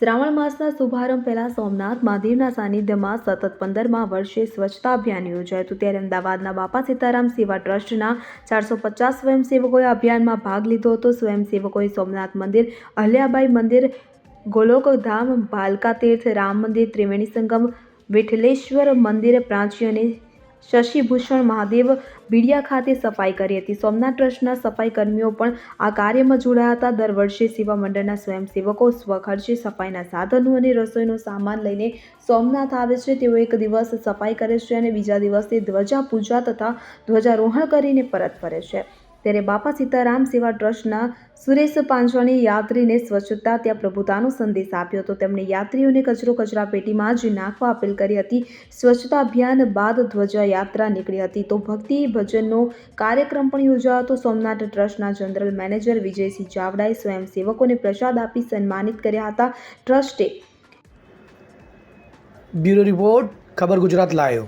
શ્રાવણ માસના શુભારંભ પહેલા સોમનાથ મહાદેવના સાનિધ્યમાં સતત પંદરમા વર્ષે સ્વચ્છતા અભિયાન યોજાયું હતું. ત્યારે અમદાવાદના બાપા સીતારામ સેવા ટ્રસ્ટના ચારસો પચાસ સ્વયંસેવકોએ અભિયાનમાં ભાગ લીધો હતો. સ્વયંસેવકોએ સોમનાથ મંદિર, અહલ્યાબાઈ મંદિર, ગોલોકધામ, ભાલકા તીર્થ, રામ મંદિર, ત્રિવેણી સંગમ વિઠલેશ્વર મંદિર, પ્રાચી અને શશિભૂષણ મહાદેવ બીડિયા ખાતે સફાઈ કરી હતી. સોમનાથ ટ્રસ્ટના સફાઈ કર્મીઓ પણ આ કાર્યમાં જોડાયા હતા. દર વર્ષે સેવા મંડળના સ્વયંસેવકો સ્વખર્ચે સફાઈના સાધનો અને રસોઈનો સામાન લઈને સોમનાથ આવે છે. તેઓ એક દિવસ સફાઈ કરે છે અને બીજા દિવસે ધ્વજા પૂજા તથા ધ્વજારોહણ કરીને પરત ફરે છે. ત્યારે બાપા સીતારામ સેવા ટ્રસ્ટના સુરેશ પાંચવાણી યાત્રીને સ્વચ્છતા ત્યાં પ્રભુતાનો સંદેશ આપ્યો હતો. તેમણે યાત્રીઓને કચરો કચરા પેટીમાં જ નાખવા અપીલ કરી હતી. સ્વચ્છતા અભિયાન બાદ ધ્વજા યાત્રા નીકળી હતી. તો ભક્તિ ભજનનો કાર્યક્રમ પણ યોજાયો હતો. સોમનાથ ટ્રસ્ટના જનરલ મેનેજર વિજયસિંહ ચાવડાએ સ્વયંસેવકોને પ્રસાદ આપી સન્માનિત કર્યા હતા. ટ્રસ્ટે બ્યુરો રિપોર્ટ, ખબર ગુજરાત લાયો